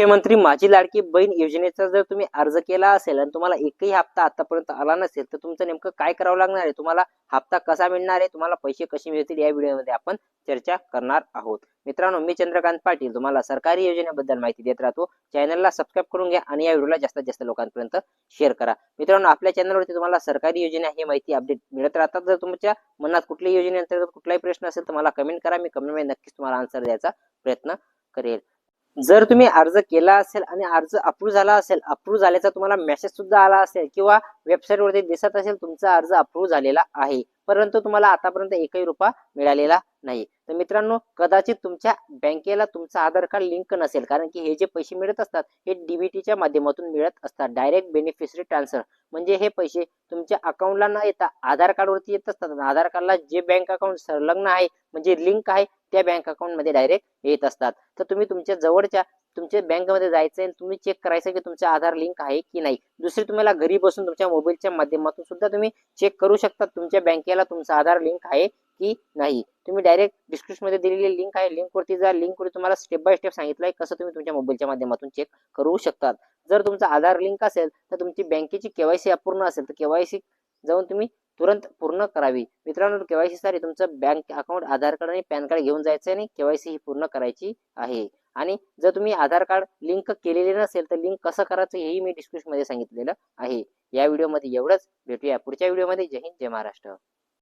मुख्यमंत्री माझी लाडकी बहीण योजनेचा जर तुम्ही अर्ज केला असेल आणि तुम्हाला एकही हप्ता आतापर्यंत आला नसेल तर तुमचं नेमकं काय करावं लागणार आहे? तुम्हाला हप्ता कसा मिळणार आहे? तुम्हाला पैसे कसे मिळतील? या व्हिडिओमध्ये आपण चर्चा करणार आहोत. मित्रांनो मी चंद्रकांत पाटील तुम्हाला सरकारी योजनेबद्दल माहिती देत राहतो. चॅनलला सबस्क्राईब करून घ्या आणि या व्हिडिओला जास्तीत जास्त लोकांपर्यंत शेअर करा. मित्रांनो आपल्या चॅनलवरती तुम्हाला सरकारी योजना ही माहिती अपडेट मिळत राहतात. जर तुमच्या मनात कुठल्याही योजनेअंतर्गत कुठलाही प्रश्न असेल तर मला कमेंट करा. मी कमेंटमध्ये नक्कीच तुम्हाला आन्सर द्यायचा प्रयत्न करेल. जर तुम्ही अर्ज केला असेल आणि अर्ज अप्रूव्ह झाला असेल अप्रूव्ह झाल्याचा तुम्हाला मेसेज सुद्धा आला असेल किंवा वेबसाईटवरती दिसत असेल तुमचा अर्ज अप्रूव्ह झालेला आहे परंतु तुम्हाला आतापर्यंत एकही रुपया मिळालेला नाही. तर मित्रांनो कदाचित तुमच्या बँकेला तुमचं आधार कार्ड लिंक नसेल कारण की हे जे पैसे मिळत असतात हे डीबीटीच्या माध्यमातून मिळत असतात डायरेक्ट बेनिफिशरी ट्रान्सफर म्हणजे हे पैसे तुमच्या अकाउंटला न येता आधार कार्डवरती येत असतात. आधार कार्डला जे बँक अकाउंट संलग्न आहे म्हणजे लिंक आहे त्या बँक अकाउंटमध्ये डायरेक्ट येत असतात. तर तुम्ही तुमच्या जवळच्या तुमच्या बँकमध्ये जायचं आणि तुम्ही चेक करायचं की तुमचं आधार लिंक आहे की नाही. दुसरी तुम्हाला घरी बसून तुमच्या मोबाईलच्या माध्यमातून सुद्धा तुम्ही चेक करू शकता तुमच्या बँकेला तुमचा आधार लिंक आहे की नाही. तुम्ही डायरेक्ट डिस्क्रिप्शनमध्ये दिलेली लिंक आहे. लिंकवरती जा. लिंकवरती तुम्हाला स्टेप बाय स्टेप सांगितलंय कसं तुम्ही तुमच्या मोबाईलच्या माध्यमातून चेक करू शकतात. जर तुमचा आधार लिंक असेल तर तुमची बँकेची केवायसी अपूर्ण असेल तर केवायसी जाऊन तुम्ही तुरंत पूर्ण करावी. मित्रांनो केवायसी साठी तुमचं बँक अकाउंट आधार कार्ड आणि पॅन कार्ड घेऊन जायचं आणि केवायसी ही पूर्ण करायची आहे. आणि जर तुम्ही आधार कार्ड लिंक केलेले नसेल तर लिंक कसं करायचं हेही मी डिस्क्रिप्शनमध्ये सांगितलेलं आहे. या व्हिडिओमध्ये एवढंच. भेटूया पुढच्या व्हिडिओमध्ये जय हिंद जय महाराष्ट्र.